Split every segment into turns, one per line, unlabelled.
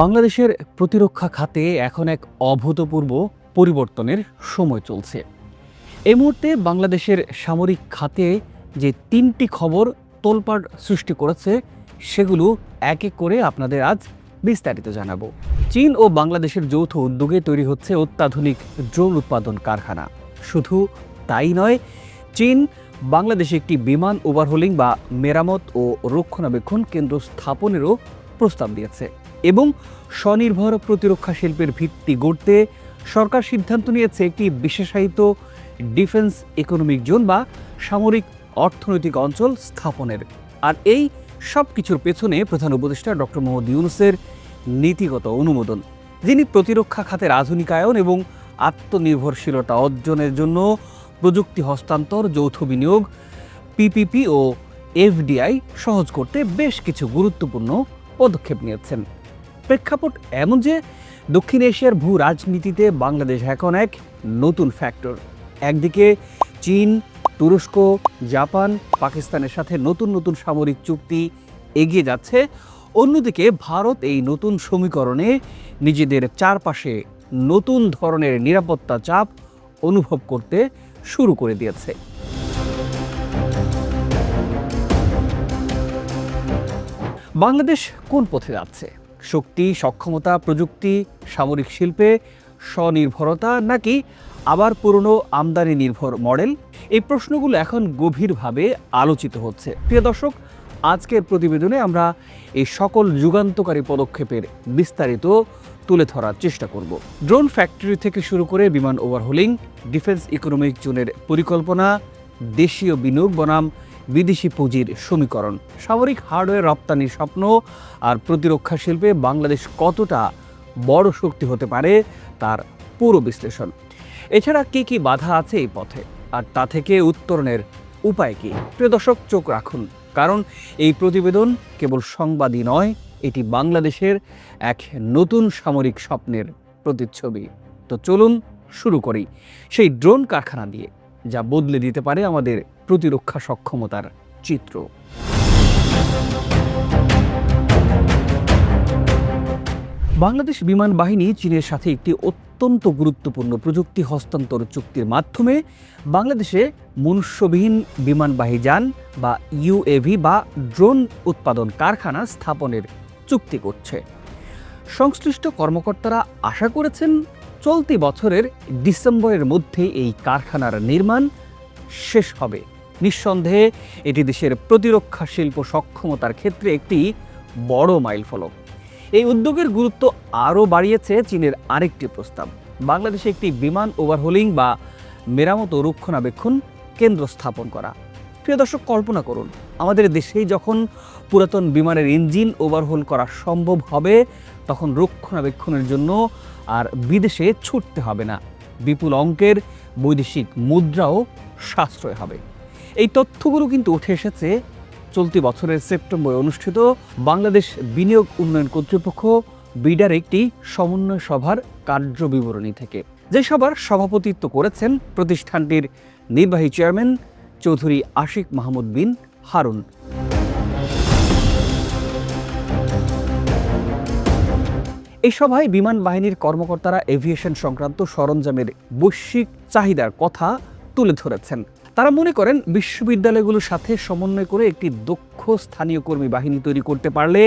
বাংলাদেশের প্রতিরক্ষা খাতে এখন এক অভূতপূর্ব পরিবর্তনের সময় চলছে। এই মুহূর্তে বাংলাদেশের সামরিক খাতে যে তিনটি খবর তোলপাড় সৃষ্টি করেছে, সেগুলো এক এক করে আপনাদের আজ বিস্তারিত জানাব। চীন ও বাংলাদেশের যৌথ উদ্যোগে তৈরি হচ্ছে অত্যাধুনিক ড্রোন উৎপাদন কারখানা। শুধু তাই নয়, চীন বাংলাদেশে একটি বিমান ওভারহোলিং বা মেরামত ও রক্ষণাবেক্ষণ কেন্দ্র স্থাপনেরও প্রস্তাব দিয়েছে। এবং স্বনির্ভর প্রতিরক্ষা শিল্পের ভিত্তি গড়তে সরকার সিদ্ধান্ত নিয়েছে একটি বিশেষায়িত ডিফেন্স ইকোনমিক জোন বা সামরিক অর্থনৈতিক অঞ্চল স্থাপনের। আর এই সব কিছুর পেছনে প্রধান উপদেষ্টা ডক্টর মোহাম্মদ ইউনুসের নীতিগত অনুমোদন, যিনি প্রতিরক্ষা খাতের আধুনিকায়ন এবং আত্মনির্ভরশীলতা অর্জনের জন্য প্রযুক্তি হস্তান্তর, যৌথ বিনিয়োগ পিপিপি ও এফডিআই সহজ করতে বেশ কিছু গুরুত্বপূর্ণ পদক্ষেপ নিয়েছেন। প্রেক্ষাপট এমন যে দক্ষিণ এশিয়ার ভূ রাজনীতিতে বাংলাদেশ এখন এক নতুন ফ্যাক্টর একদিকে চীন, তুরস্ক, জাপান, পাকিস্তানের সাথে নতুন নতুন সামরিক চুক্তি এগিয়ে যাচ্ছে। অন্যদিকে ভারত এই নতুন সমীকরণে নিজেদের চারপাশে নতুন ধরনের নিরাপত্তা চাপ অনুভব করতে শুরু করে দিয়েছে। বাংলাদেশ কোন পথে যাচ্ছে? শক্তি, সক্ষমতা, প্রযুক্তি, সামরিক শিল্পে স্বনির্ভরতা নাকি আবার পুরনো আমদানি নির্ভর মডেল? এই প্রশ্নগুলো এখন গভীরভাবে আলোচিত হচ্ছে। প্রিয় দর্শক, আজকের প্রতিবেদনে আমরা এই সকল যুগান্তকারী পদক্ষেপের বিস্তারিত তুলে ধরার চেষ্টা করব। ড্রোন ফ্যাক্টরি থেকে শুরু করে বিমান ওভারহোলিং, ডিফেন্স ইকোনমিক জোনের পরিকল্পনা, দেশীয় বিনিয়োগ বনাম বিদেশি পুঁজির সমীকরণ। সামরিক হার্ডওয়্যার রপ্তানির স্বপ্ন আর প্রতিরক্ষা শিল্পে বাংলাদেশ কতটা বড় শক্তি হতে পারে তার পুরো বিশ্লেষণ। এছাড়া কী কী বাধা আছে এই পথে? আর তা থেকে উত্তরণের উপায় কী? প্রিয় দর্শক, চোখ রাখুন। কারণ এই প্রতিবেদন কেবল সংবাদই নয়, এটি বাংলাদেশের এক নতুন সামরিক স্বপ্নের প্রতিচ্ছবি। তো চলুন শুরু করি। সেই ড্রোন কারখানা দিয়ে, যা বদলে দিতে পারে আমাদের প্রতিরক্ষা সক্ষমতার চিত্র। বাংলাদেশ বিমান বাহিনী চীনের সাথে একটি অত্যন্ত গুরুত্বপূর্ণ প্রযুক্তি হস্তান্তর চুক্তির মাধ্যমে বাংলাদেশে মনুষ্যবিহীন বিমানবাহী যান বা ইউএভি বা ড্রোন উৎপাদন কারখানা স্থাপনের চুক্তি করছে। সংশ্লিষ্ট কর্মকর্তারা আশা করেছেন, চলতি বছরের ডিসেম্বরের মধ্যে এই কারখানার নির্মাণ শেষ হবে। নিঃসন্দেহে এটি দেশের প্রতিরক্ষা শিল্প সক্ষমতার ক্ষেত্রে একটি বড় মাইলফলক। এই উদ্যোগের গুরুত্ব আরও বাড়িয়েছে চীনের আরেকটি প্রস্তাব। বাংলাদেশে একটি বিমান ওভারহোলিং বা মেরামত ও রক্ষণাবেক্ষণ কেন্দ্র স্থাপন করা। প্রিয় দর্শক, কল্পনা করুন, আমাদের দেশেই যখন পুরাতন বিমানের ইঞ্জিন ওভারহোল করা সম্ভব হবে, তখন রক্ষণাবেক্ষণের জন্য আর বিদেশে ছুটতে হবে না। বিপুল অঙ্কের বৈদেশিক মুদ্রাও সাশ্রয় হবে। এই তথ্যগুলো কিন্তু উঠে এসেছে চলতি বছরের সেপ্টেম্বরে অনুষ্ঠিত বাংলাদেশ বিনিয়োগ উন্নয়ন কর্তৃপক্ষ বিডার একটি সমন্বয় সভার কার্য বিবরণী থেকে। যে সভার সভাপতিত্ব করেছেন প্রতিষ্ঠানটির নির্বাহী চেয়ারম্যান চৌধুরী আশিক মাহমুদ বিন হারুন। এই সভায় বিমান বাহিনীর কর্মকর্তারা এভিয়েশন সংক্রান্ত সরঞ্জামের বৈশ্বিক চাহিদার কথা তুলে ধরেছেন। তারা মনে করেন বিশ্ববিদ্যালয়গুলোর সাথে সমন্বয় করে একটি দক্ষ স্থানীয় কর্মী বাহিনী তৈরি করতে পারলে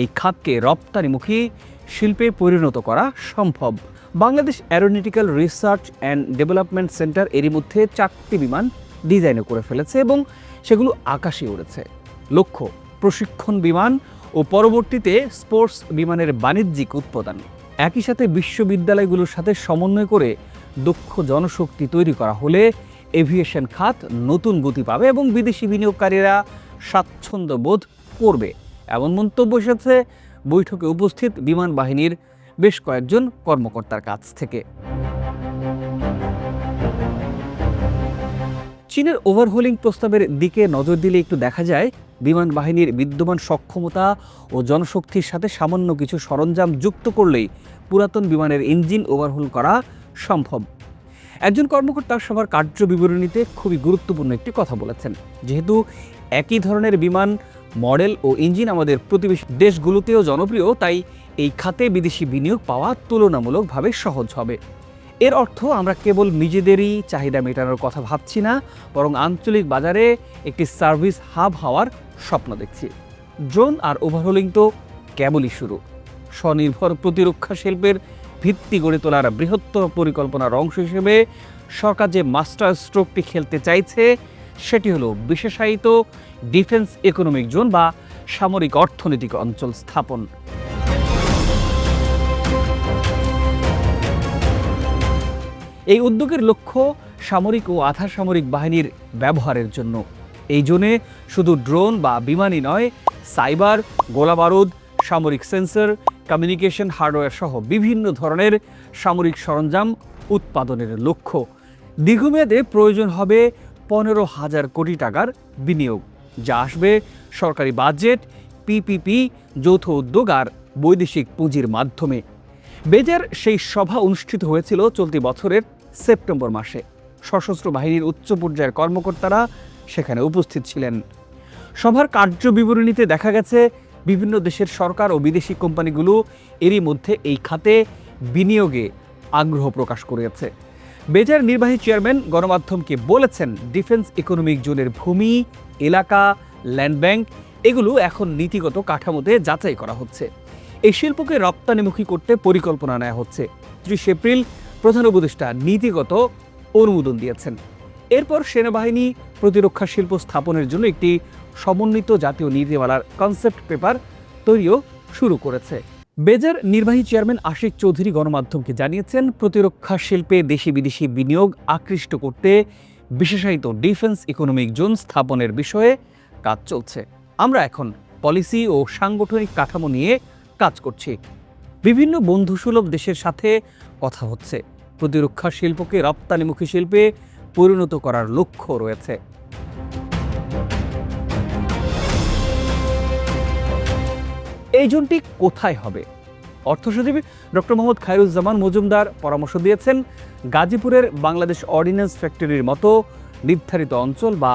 এই খাতকে রপ্তানিমুখী শিল্পে পরিণত করা সম্ভব। Bangladesh aeronautical research and development centre এরই মধ্যে চারটি বিমান ডিজাইনও করে ফেলেছে এবং সেগুলো আকাশে উড়েছে। লক্ষ্য, প্রশিক্ষণ বিমান ও পরবর্তীতে স্পোর্টস বিমানের বাণিজ্যিক উৎপাদন। একই সাথে বিশ্ববিদ্যালয়গুলোর সাথে সমন্বয় করে দক্ষ জনশক্তি তৈরি করা হলে এভিয়েশন খাত নতুন গতি পাবে এবং বিদেশি বিনিয়োগকারীরা স্বাচ্ছন্দ্য বোধ করবে। এমন মন্তব্য এসেছে বৈঠকে উপস্থিত বিমান বাহিনীর বেশ কয়েকজন কর্মকর্তার কাছ থেকে। চীনের ওভারহোলিং প্রস্তাবের দিকে নজর দিলে একটু দেখা যায়, বিমান বাহিনীর বিদ্যমান সক্ষমতা ও জনশক্তির সাথে সামান্য কিছু সরঞ্জাম যুক্ত করলেই পুরাতন বিমানের ইঞ্জিন ওভারহোল করা সম্ভব। একজন কর্মকর্তা সবার কার্য বিবরণীতে খুবই গুরুত্বপূর্ণ একটি কথা বলেছেন। যেহেতু একই ধরনের বিমান, মডেল ও ইঞ্জিন আমাদের প্রতিবেশী দেশগুলোতেও জনপ্রিয়, তাই এই খাতে বিদেশি বিনিয়োগ পাওয়া তুলনামূলকভাবে সহজ হবে। এর অর্থ আমরা কেবল নিজেদেরই চাহিদা মেটানোর কথা ভাবছি না, বরং আঞ্চলিক বাজারে একটি সার্ভিস হাব হওয়ার স্বপ্ন দেখছি। ড্রোন আর ওভারহোলিং তো কেবলই শুরু। স্বনির্ভর প্রতিরক্ষা শিল্পের ভিত্তি গড়ে তোলার বৃহত্তর পরিকল্পনার অংশ হিসেবে সরকার যে মাস্টার স্ট্রোকটি খেলতে চাইছে, সেটি হলো বিশেষায়িত ডিফেন্স ইকোনমিক জোন বা সামরিক অর্থনৈতিক অঞ্চল স্থাপন। এই উদ্যোগের লক্ষ্য সামরিক ও আধা সামরিক বাহিনীর ব্যবহারের জন্য। এই জোনে শুধু ড্রোন বা বিমানই নয়, সাইবার, গোলাবারুদ, সামরিক সেন্সর কমিউনিকেশন হার্ডওয়্যার সহ বিভিন্ন ধরনের সামরিক সরঞ্জাম উৎপাদনের লক্ষ্য। দীর্ঘমেয়াদে প্রয়োজন হবে পনেরো হাজার কোটি টাকার বিনিয়োগ, যা আসবে সরকারি বাজেট পিপিপি যৌথ উদ্যোগ আর বৈদেশিক পুঁজির মাধ্যমে। বেজার সেই সভা অনুষ্ঠিত হয়েছিল চলতি বছরের সেপ্টেম্বর মাসে। সশস্ত্র বাহিনীর উচ্চ পর্যায়ের কর্মকর্তারা সেখানে উপস্থিত ছিলেন। সভার কার্য বিবরণীতে দেখা গেছে বিভিন্ন দেশের সরকার ও বিদেশি কোম্পানিগুলো এরই মধ্যে এই খাতে বিনিয়োগে আগ্রহ প্রকাশ করেছে। বেজার নির্বাহী চেয়ারম্যান গণমাধ্যমকে বলেছেন, ডিফেন্স ইকোনমিক জোনের ভূমি, এলাকা, ল্যান্ড ব্যাংক, এগুলো এখন নীতিগত কাঠামোতে যাচাই করা হচ্ছে। এই শিল্পকে রপ্তানিমুখী করতে পরিকল্পনা নেওয়া হচ্ছে। ত্রিশ এপ্রিল প্রধান উপদেষ্টা নীতিগত অনুমোদন দিয়েছেন। এরপর সেনাবাহিনী প্রতিরক্ষা শিল্প স্থাপনের জন্য একটি সমন্বিত জাতীয় নীতিমালার কনসেপ্ট পেপার তৈরিও শুরু করেছে। বেজার নির্বাহী চেয়ারম্যান আশিক চৌধুরী গণমাধ্যমকে জানিয়েছেন, প্রতিরক্ষা শিল্পে দেশি বিদেশি বিনিয়োগ আকৃষ্ট করতে বিশেষায়িত ডিফেন্স ইকোনমিক জোন স্থাপনের বিষয়ে কাজ চলছে। আমরা এখন পলিসি ও সাংগঠনিক কাঠামো নিয়ে কাজ করছি। বিভিন্ন বন্ধুসুলভ দেশের সাথে কথা হচ্ছে। প্রতিরক্ষা শিল্পকে রপ্তানিমুখী শিল্পে পরিণত করার লক্ষ্য রয়েছে। এই জোনটি কোথায় হবে? অর্থ সচিব ডক্টর মোহাম্মদ খায়রুজ্জামান মজুমদার পরামর্শ দিয়েছেন, গাজীপুরের বাংলাদেশ অর্ডিন্যান্স ফ্যাক্টরির মতো নির্ধারিত অঞ্চল বা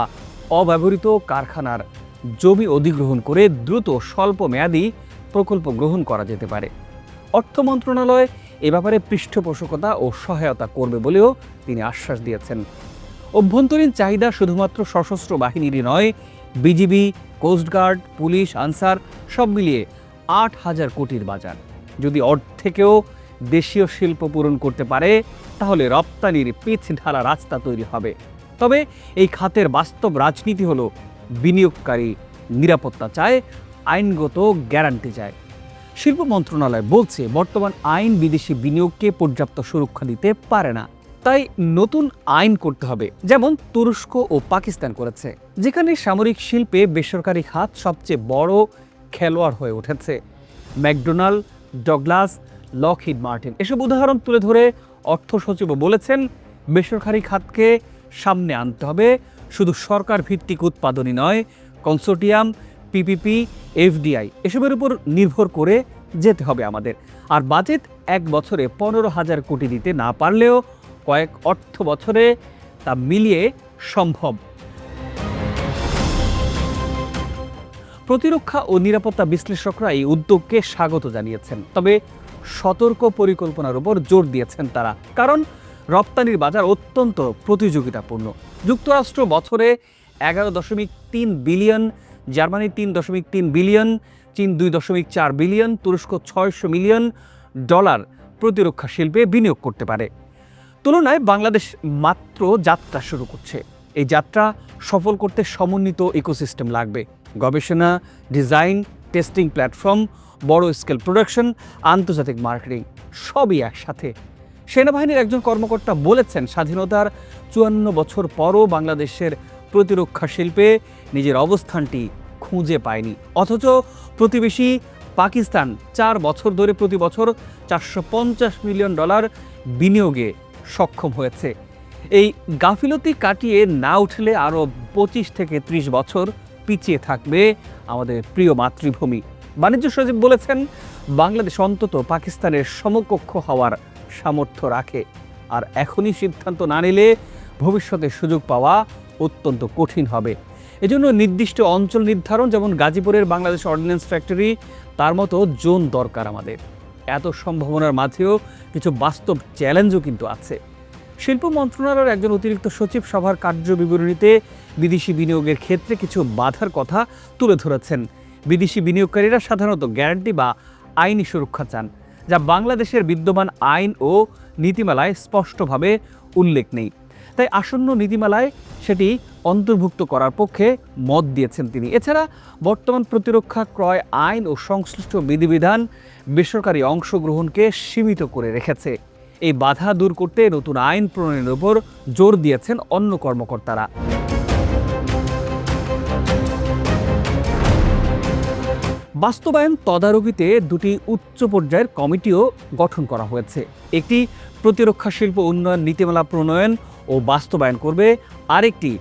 অব্যবহৃত কারখানার জমি অধিগ্রহণ করে দ্রুত স্বল্প মেয়াদী প্রকল্প গ্রহণ করা যেতে পারে। অর্থ মন্ত্রণালয় এ ব্যাপারে পৃষ্ঠপোষকতা ও সহায়তা করবে বলেও তিনি আশ্বাস দিয়েছেন। অভ্যন্তরীণ চাহিদা শুধুমাত্র সশস্ত্র বাহিনীরই নয়, বিজিবি, কোস্টগার্ড, পুলিশ, আনসার সব মিলিয়ে আট হাজার কোটির বাজার। যদি অর্ধেকেও দেশীয় শিল্প পূরণ করতে পারে, তাহলে রপ্তানির পিচ ঢালা রাস্তা তৈরি হবে। তবে এই খাতের বাস্তব রাজনীতি হলো, বিনিয়োগকারী নিরাপত্তা চায়, আইনগত গ্যারান্টি চায়। শিল্প মন্ত্রণালয় বলছে, বর্তমান আইন বিদেশি বিনিয়োগকে পর্যাপ্ত সুরক্ষা দিতে পারে না। তাই নতুন আইন করতে হবে, যেমন তুরস্ক ও পাকিস্তান করেছে, যেখানে সামরিক শিল্পে বেসরকারি খাত সবচেয়ে বড় খেলোয়াড় হয়ে উঠেছে। McDonald, Douglas, Lockheed Martin. এসব উদাহরণ তুলে ধরে অর্থ সচিবও বলেছেন, বেসরকারি খাতকে সামনে আনতে হবে, শুধু সরকার ভিত্তিক উৎপাদনই নয়, কনসোর্টিয়াম, পিপিপি, এফডিআই, এসবের উপর নির্ভর করে যেতে হবে আমাদের। আর বাজেট এক বছরে পনেরো হাজার কোটি দিতে না পারলেও কয়েক অর্থ বছরে তা মিলিয়ে সম্ভব। প্রতিরক্ষা ও নিরাপত্তা বিশ্লেষকরা এই উদ্যোগকে স্বাগত জানিয়েছেন। তবে সতর্ক পরিকল্পনার উপর জোর দিয়েছেন তারা, কারণ রপ্তানির বাজার অত্যন্ত প্রতিযোগিতাপূর্ণ। যুক্তরাষ্ট্র বছরে এগারো দশমিক তিন বিলিয়ন, জার্মানি তিন দশমিক তিন বিলিয়ন, চীন দুই দশমিক চার বিলিয়ন, তুরস্ক ছয়শো মিলিয়ন ডলার প্রতিরক্ষা শিল্পে বিনিয়োগ করতে পারে। তুলনায় বাংলাদেশ মাত্র যাত্রা শুরু করছে। এই যাত্রা সফল করতে সমন্বিত ইকোসিস্টেম লাগবে। গবেষণা, ডিজাইন, টেস্টিং প্ল্যাটফর্ম, বড় স্কেল প্রোডাকশন, আন্তর্জাতিক মার্কেটিং, সবই একসাথে। সেনাবাহিনীর একজন কর্মকর্তা বলেছেন, স্বাধীনতার চুয়ান্ন বছর পরও বাংলাদেশের প্রতিরক্ষা শিল্পে নিজের অবস্থানটি খুঁজে পায়নি। অথচ প্রতিবেশী পাকিস্তান চার বছর ধরে প্রতি বছর চারশো পঞ্চাশ মিলিয়ন ডলার বিনিয়োগে সক্ষম হয়েছে। এই গাফিলতি কাটিয়ে না উঠলে আরও পঁচিশ থেকে ত্রিশ বছর পিছিয়ে থাকবে আমাদের প্রিয় মাতৃভূমি। বাণিজ্য সচিব বলেছেন, বাংলাদেশ অন্তত পাকিস্তানের সমকক্ষ হওয়ার সামর্থ্য রাখে। আর এখনই সিদ্ধান্ত না নিলে ভবিষ্যতে সুযোগ পাওয়া অত্যন্ত কঠিন হবে। এজন্য নির্দিষ্ট অঞ্চল নির্ধারণ, যেমন গাজীপুরের বাংলাদেশ অর্ডিন্যান্স ফ্যাক্টরি, তার মতো জোন দরকার আমাদের। এত সম্ভাবনার মাঝেও কিছু বাস্তব চ্যালেঞ্জও কিন্তু আছে। শিল্প মন্ত্রণালয়ের একজন অতিরিক্ত সচিব সভার কার্য বিবরণীতে বিদেশি বিনিয়োগের ক্ষেত্রে কিছু বাধার কথা তুলে ধরেছেন। বিদেশি বিনিয়োগকারীরা সাধারণত গ্যারান্টি বা আইনি সুরক্ষা চান, যা বাংলাদেশের বিদ্যমান আইন ও নীতিমালায় স্পষ্টভাবে উল্লেখ নেই। তাই আসন্ন নীতিমালায় সেটি অন্তর্ভুক্ত করার পক্ষে মত দিয়েছেন তিনি। এছাড়া বর্তমান প্রতিরক্ষা ক্রয় আইন ও সংশ্লিষ্ট বিধিবিধান বেসরকারি অংশগ্রহণকে সীমিত করে রেখেছে। এই বাধা দূর করতে নতুন আইন প্রণয়নের উপর জোর দিয়েছেন অন্য কর্মকর্তারা। বাস্তবায়ন তদারকিতে দুটি উচ্চ পর্যায়ের কমিটিও গঠন করা হয়েছে। একটি প্রতিরক্ষা শিল্প উন্নয়ন নীতিমালা প্রণয়ন ও বাস্তবায়ন করবে। আরেকটি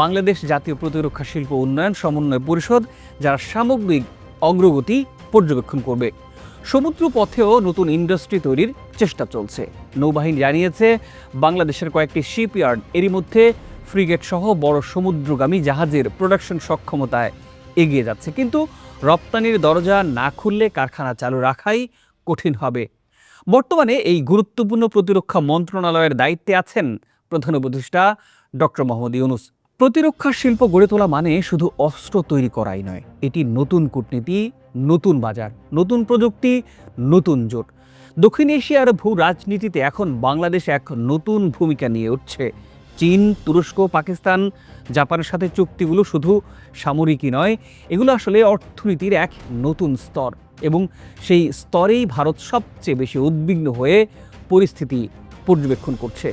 বাংলাদেশ জাতীয় প্রতিরক্ষা শিল্প উন্নয়ন সমন্বয় পরিষদ, যারা সামগ্রিক অগ্রগতি পর্যবেক্ষণ করবে। সমুদ্র পথেও নতুন ইন্ডাস্ট্রি তৈরির চেষ্টা চলছে। নৌবাহিনী জানিয়েছে, বাংলাদেশের কয়েকটি শিপইয়ার্ড এরই মধ্যে ফ্রিগেট সহ বড় সমুদ্রগামী জাহাজের প্রোডাকশন সক্ষমতায় এগিয়ে যাচ্ছে। কিন্তু রপ্তানির দরজা না খুললে কারখানা চালু রাখাই কঠিন হবে। বর্তমানে এই গুরুত্বপূর্ণ প্রতিরক্ষা মন্ত্রণালয়ের দায়িত্বে আছেন প্রধান উপদেষ্টা ডক্টর মোহাম্মদ ইউনুস। প্রতিরক্ষা শিল্প গড়ে তোলা মানে শুধু অস্ত্র তৈরি করাই নয়, এটি নতুন কূটনীতি, নতুন বাজার, নতুন প্রযুক্তি, নতুন জোট। দক্ষিণ এশিয়ার ভূ রাজনীতিতে এখন বাংলাদেশ এক নতুন ভূমিকা নিয়ে উঠছে। চীন, তুরস্ক, পাকিস্তান, জাপানের সাথে চুক্তিগুলো শুধু সামরিকই নয়, এগুলো আসলে অর্থনীতির এক নতুন স্তর এবং সেই স্তরেই ভারত সবচেয়ে বেশি উদ্বিগ্ন হয়ে পরিস্থিতি পর্যবেক্ষণ করছে।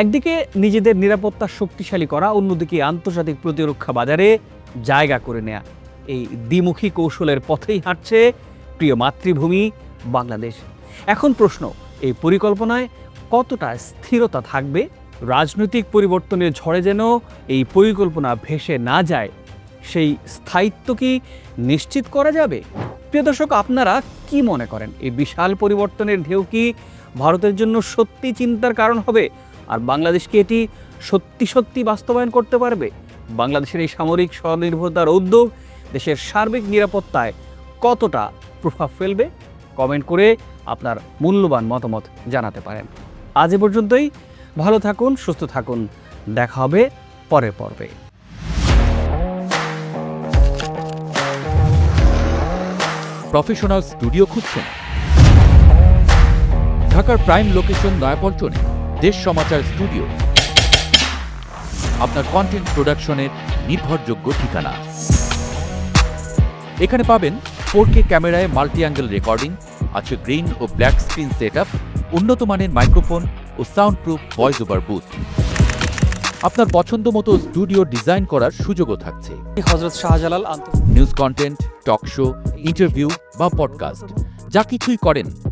একদিকে নিজেদের নিরাপত্তা শক্তিশালী করা, অন্যদিকে আন্তর্জাতিক প্রতিরক্ষা বাজারে জায়গা করে নেয়া। এই দ্বিমুখী কৌশলের পথেই হাঁটছে প্রিয় মাতৃভূমি বাংলাদেশ। এখন প্রশ্ন, এই পরিকল্পনায় কতটা স্থিরতা থাকবে? রাজনৈতিক পরিবর্তনের ঝড়ে যেন এই পরিকল্পনা ভেসে না যায়, সেই স্থায়িত্ব কি নিশ্চিত করা যাবে? প্রিয় দর্শক, আপনারা কি মনে করেন? এই বিশাল পরিবর্তনের ঢেউ কি ভারতের জন্য সত্যি চিন্তার কারণ হবে? আর বাংলাদেশ কি এটি সত্যি সত্যি বাস্তবায়ন করতে পারবে? বাংলাদেশের এই সামরিক স্বনির্ভরতার উদ্যোগ দেশের সার্বিক নিরাপত্তায় কতটা প্রভাব ফেলবে? কমেন্ট করে আপনার মূল্যবান মতামত জানাতে পারেন। আজ এ পর্যন্তই। ভালো থাকুন, সুস্থ থাকুন। দেখা হবে পরের পর্বে।
প্রফেশনাল স্টুডিও খুঁজছেন ঢাকার প্রাইম লোকেশন নয়াপল্টনে। দেশ সমাচার স্টুডিও। আপনার কন্টেন্ট প্রোডাকশনের নির্ভরযোগ্য ঠিকানা। এখানে পাবেন ফোর কে ক্যামেরায় মাল্টি অ্যাঙ্গেল রেকর্ডিং আছে গ্রিন ও ব্ল্যাক স্ক্রিন সেট আপ উন্নত মানের মাইক্রোফোন ও sound proof voice over booth আপনার পছন্দ মতো স্টুডিও ডিজাইন করার সুযোগও থাকছে।
Hazrat Shahjalal
news content talk show interview বা পডকাস্ট যা কিছুই করেন